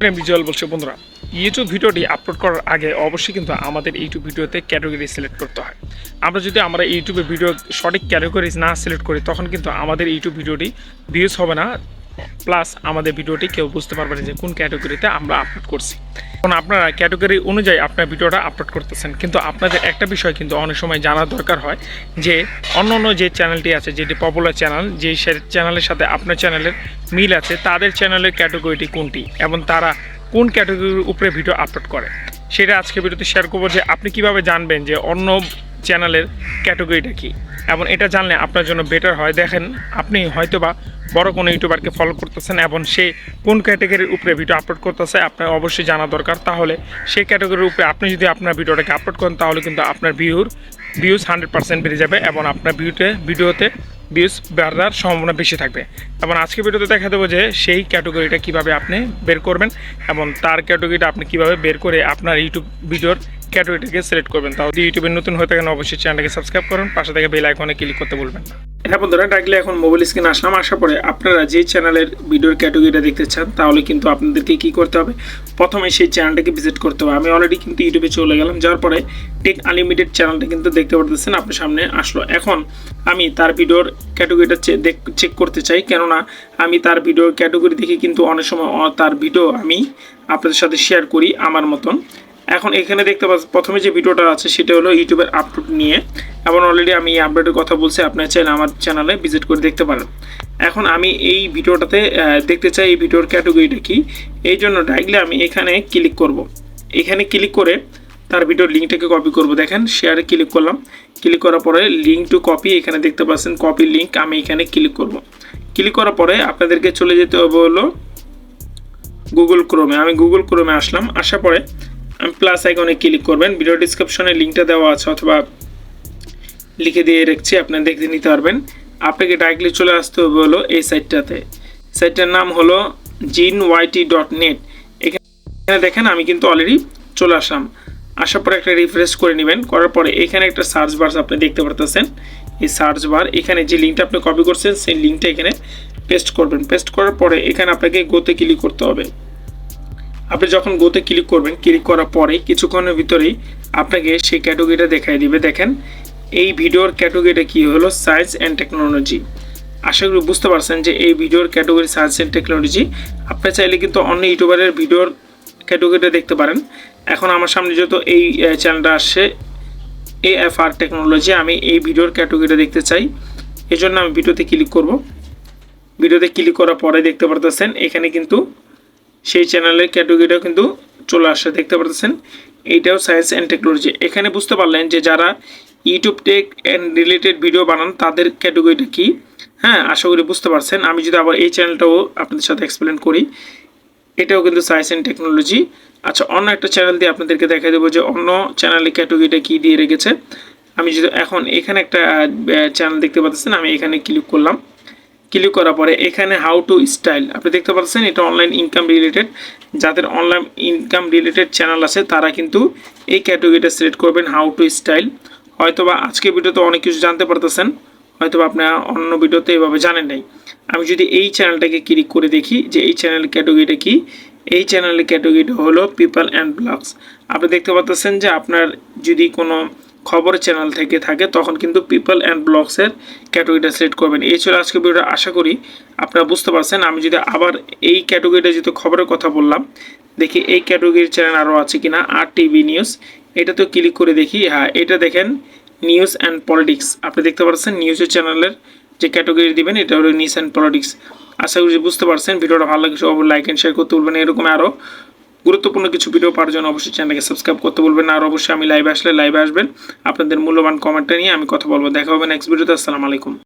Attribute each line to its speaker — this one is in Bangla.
Speaker 1: বলছে বলছি, বন্ধুরা ইউটিউব ভিডিওটি আপলোড করার আগে অবশ্যই কিন্তু আমাদের ইউটিউব ভিডিওতে ক্যাটাগরি সিলেক্ট করতে হয়। আমরা যদি আমরা ইউটিউবে ভিডিও সঠিক ক্যাটাগরিজ না সিলেক্ট করি, তখন কিন্তু আমাদের ইউটিউব ভিডিওটি ভিউজ হবে না। প্লাস আমাদের ভিডিওটি কেউ বুঝতে পারবে না যে কোন ক্যাটাগরিতে আমরা আপলোড করছি। এখন আপনারা ক্যাটাগরি অনুযায়ী আপনার ভিডিওটা আপলোড করতেছেন। কিন্তু আপনাদের একটা বিষয় কিন্তু অনেক সময় জানার দরকার হয় যে, অন্য অন্য যে চ্যানেলটি আছে, যেটি পপুলার চ্যানেল যেই চ্যানেলের সাথে আপনার চ্যানেলের মিল আছে, তাদের চ্যানেলের ক্যাটাগরিটি কোনটি? এবং তারা কোন ক্যাটাগরির উপরে ভিডিও আপলোড করে? সেটা আজকে ভিডিওতে শেয়ার করব যে, আপনি কীভাবে জানবেন যে অন্য চ্যানেলের ক্যাটাগরিটা কী? এবং এটা জানলে আপনার জন্য বেটার হয়। দেখেন, আপনি হয়তোবা বড় কোনো ইউটিউবারকে ফলো করতেছেন এবং সে কোন ক্যাটাগরির উপরে ভিডিও আপলোড করতেছে, আপনার অবশ্যই জানা দরকার। তাহলে সেই ক্যাটাগরির উপরে আপনি যদি আপনার ভিডিওটাকে আপলোড করেন, তাহলে কিন্তু আপনার ভিউর ভিউজ হান্ড্রেড পার্সেন্ট বেড়ে যাবে এবং আপনার ভিউতে ভিডিওতে ভিউজ বাড়ার সম্ভাবনা বেশি থাকবে। এবং আজকে ভিডিওতে দেখা দেবো যে সেই ক্যাটাগরিটা কীভাবে আপনি বের করবেন এবং তার ক্যাটাগরিটা আপনি কীভাবে বের করে আপনার ইউটিউব ভিডিওর ক্যাটাগরিটাকে সিলেক্ট করবেন। তাহলে ইউটিউবে নতুন হয়ে থাকেন, অবশ্যই চ্যানেলটাকে সাবস্ক্রাইব করুন। পাশে থেকে বেল আইকনে ক্লিক করতে বলবেন না। হ্যাঁ বন্ধুরা, ডাকলে এখন মোবাইল স্ক্রিনে আসলাম আসার পরে আপনারা যে চ্যানেলের ভিডিওর ক্যাটাগরিটা দেখতে চান, তাহলে কিন্তু আপনাদেরকে কি করতে হবে? প্রথমে সেই চ্যানেলটাকে ভিজিট করতে হবে। আমি অলরেডি কিন্তু ইউটিউবে চলে গেলাম, যাওয়ার পরে টেক আনলিমিটেড চ্যানেলটা কিন্তু দেখতে পারতেছেন, আপনার সামনে আসলো। এখন আমি তার ভিডিওর ক্যাটাগরিটা চেক করতে চাই, কেননা আমি তার ভিডিওর ক্যাটাগরি দেখে কিন্তু অনেক সময় তার ভিডিও আমি আপনাদের সাথে শেয়ার করি আমার মতন। এখন এখানে দেখতে পাচ্ছেন প্রথমে যে ভিডিওটা আছে সেটা হলো ইউটিউবের আপলোড নিয়ে। এবং অলরেডি আমি এই আপডেটের কথা বলছি, আপনার চাইলে আমার চ্যানেলে ভিজিট করে দেখতে পারেন। এখন আমি এই ভিডিওটাতে দেখতে চাই এই ভিডিওর ক্যাটাগরিটা কি। এই জন্য ডাইরেক্টলি আমি এখানে ক্লিক করব। এখানে ক্লিক করে তার ভিডিওর লিঙ্কটাকে কপি করব। দেখেন শেয়ারে ক্লিক করলাম। ক্লিক করার পরে লিঙ্ক টু কপি এখানে দেখতে পাচ্ছেন কপি লিঙ্ক আমি এখানে ক্লিক করব। ক্লিক করার পরে আপনাদেরকে চলে যেতে হবে হলো গুগল ক্রোমে আমি গুগল ক্রোমে আসলাম। আসার পরে প্লাস আইকনে ক্লিক করবেন। ভিডিও ডিসক্রিপশনে লিঙ্কটা দেওয়া আছে, অথবা লিখে দিয়ে রেখেছি, আপনারা দেখে নিতে পারবেন। আপনাকে ডাইরেক্টলি চলে আসতে হবে হলো এই সাইটটাতে সাইটটার নাম হলো জিন ওয়াইটি ডট নেট এখানে দেখেন, আমি কিন্তু অলরেডি চলে আসলাম। আসার পরে একটা রিফ্রেশ করে নেবেন। করার পরে এখানে একটা সার্চ বার আপনি দেখতে পারতেছেন। এই সার্চ বার এখানে যে লিঙ্কটা আপনি কপি করছেন, সেই লিঙ্কটা এখানে পেস্ট করবেন। পেস্ট করার পরে এখানে আপনাকে গোতে ক্লিক করতে হবে। আপনি যখন গোতে ক্লিক করবেন ক্লিক করার পরে কিছুক্ষণের ভিতরেই আপনাকে সেই ক্যাটাগরিটা দেখাই দিবে। দেখেন, এই ভিডিওর ক্যাটাগরিটা কি হলো? সায়েন্স অ্যান্ড টেকনোলজি আশা করি বুঝতে পারছেন যে এই ভিডিওর ক্যাটাগরি সায়েন্স অ্যান্ড টেকনোলজি আপনি চাইলে কিন্তু অন্য ইউটিউবারের ভিডিওর ক্যাটাগরিটা দেখতে পারেন। এখন আমার সামনে যেহেতু এই চ্যানেলটা আসছে এ এফ আর টেকনোলজি আমি এই ভিডিওর ক্যাটাগরিটা দেখতে চাই। এই জন্য আমি ভিডিওতে ক্লিক করব। ভিডিওতে ক্লিক করার পরে দেখতে পারতেছেন, এখানে কিন্তু সেই চ্যানেলের ক্যাটাগরিটাও কিন্তু চলে আসছে দেখতে পারতেছেন? এইটাও সায়েন্স অ্যান্ড টেকনোলজি এখানে বুঝতে পারলেন যে যারা YouTube tech and related video বানান, তাদের ক্যাটাগরিটা কি? হ্যাঁ আশা করি বুঝতে পারছেন। আমি যদি আবার এই চ্যানেলটাও আপনাদের সাথে এক্সপ্লেন করি, এটাও কিন্তু সায়েন্স অ্যান্ড টেকনোলজি আচ্ছা অন্য একটা চ্যানেল দিয়ে আপনাদেরকে দেখাই দেবো যে অন্য চ্যানেলের ক্যাটাগরিটা কী দিয়ে রেখেছে। আমি যদি এখন এখানে একটা চ্যানেল দেখতে পাচ্ছেন, আমি এখানে ক্লিক করলাম। ক্লিক করার পরে এখানে হাউ টু স্টাইল আপনি দেখতে পাচ্ছেন এটা অনলাইন ইনকাম রিলেটেড যাদের অনলাইন ইনকাম রিলেটেড চ্যানেল আছে, তারা কিন্তু এই ক্যাটাগরিটা সিলেক্ট করবেন হাউ টু স্টাইল হয়তোবা আজকে ভিডিওতে অনেক কিছু জানতে পারতেছেন, হয়তোবা আপনারা অন্য ভিডিওতে এভাবে জানেন নাই। আমি যদি এই চ্যানেলটাকে ক্লিক করে দেখি যে এই চ্যানেলের ক্যাটাগরিটা কি, এই চ্যানেলের ক্যাটাগরিটা হলো পিপল অ্যান্ড ব্লগস আপনি দেখতে পাচ্ছেন যে আপনার যদি কোনো খবর চ্যানেল থেকে থাকে, তখন কিন্তু পিপল অ্যান্ড ব্লগসের ক্যাটাগরিটা সিলেক্ট করবেন। এই ছিল আজকে ভিডিওটা, আশা করি আপনারা বুঝতে পারছেন। আমি যদি আবার এই ক্যাটাগরিটা যেহেতু খবরের কথা বললাম, দেখি এই ক্যাটাগরির চ্যানেল আরও আছে কিনা আর টিভি নিউজ এটা তো ক্লিক করে দেখি হ্যাঁ এটা দেখেন নিউজ অ্যান্ড পলিটিক্স আপনি দেখতে পাচ্ছেন নিউজের চ্যানেলের যে ক্যাটাগরি দিবেন, এটা হলো নিউজ অ্যান্ড পলিটিক্স আশা করি বুঝতে পারছেন। ভিডিওটা ভালো লাগে সব লাইক অ্যান্ড শেয়ার করতে বলবেন এরকম আরও গুরুত্বপূর্ণ কিছু ভিডিও পাওয়ার জন্য অবশ্যই চ্যানেলকে সাবস্ক্রাইব করতে বলবেন আর অবশ্যই আমি লাইভে আসলে লাইভে আসবেন। আপনাদের মূল্যবান কমেন্টটা নিয়ে আমি কথা বলব। দেখা হবে নেক্সট ভিডিওতে আসসালামু আলাইকুম।